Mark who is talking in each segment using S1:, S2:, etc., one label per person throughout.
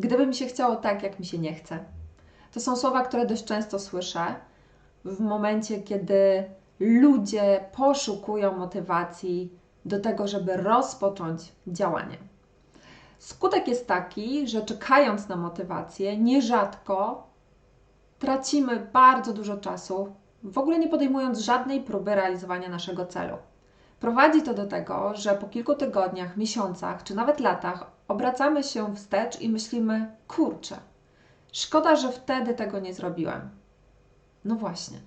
S1: Gdyby mi się chciało tak, jak mi się nie chce. To są słowa, które dość często słyszę w momencie, kiedy ludzie poszukują motywacji do tego, żeby rozpocząć działanie. Skutek jest taki, że czekając na motywację, nierzadko tracimy bardzo dużo czasu, w ogóle nie podejmując żadnej próby realizowania naszego celu. Prowadzi to do tego, że po kilku tygodniach, miesiącach czy nawet latach obracamy się wstecz i myślimy: kurczę, szkoda, że wtedy tego nie zrobiłem. No właśnie.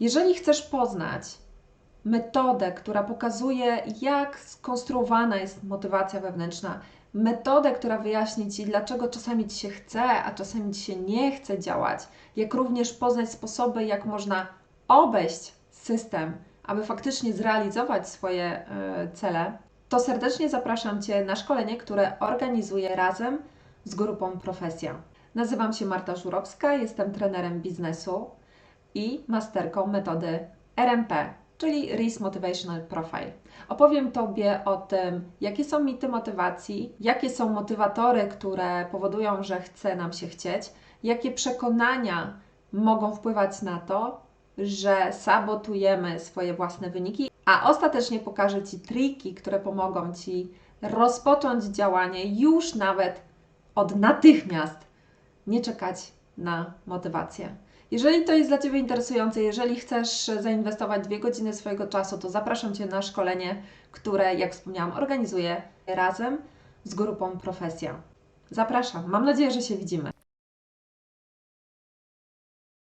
S1: Jeżeli chcesz poznać metodę, która pokazuje, jak skonstruowana jest motywacja wewnętrzna, metodę, która wyjaśni Ci, dlaczego czasami Ci się chce, a czasami Ci się nie chce działać, jak również poznać sposoby, jak można obejść system, aby faktycznie zrealizować swoje e, cele, to serdecznie zapraszam Cię na szkolenie, które organizuję razem z grupą Profesja. Nazywam się Marta Żurowska, jestem trenerem biznesu i masterką metody RMP, czyli Risk Motivational Profile. Opowiem Tobie o tym, jakie są mity motywacji, jakie są motywatory, które powodują, że chce nam się chcieć, jakie przekonania mogą wpływać na to, że sabotujemy swoje własne wyniki, a ostatecznie pokażę Ci triki, które pomogą Ci rozpocząć działanie już nawet od natychmiast, nie czekać na motywację. Jeżeli to jest dla Ciebie interesujące, jeżeli chcesz zainwestować dwie godziny swojego czasu, to zapraszam Cię na szkolenie, które, jak wspomniałam, organizuję razem z grupą Profesja. Zapraszam, mam nadzieję, że się widzimy.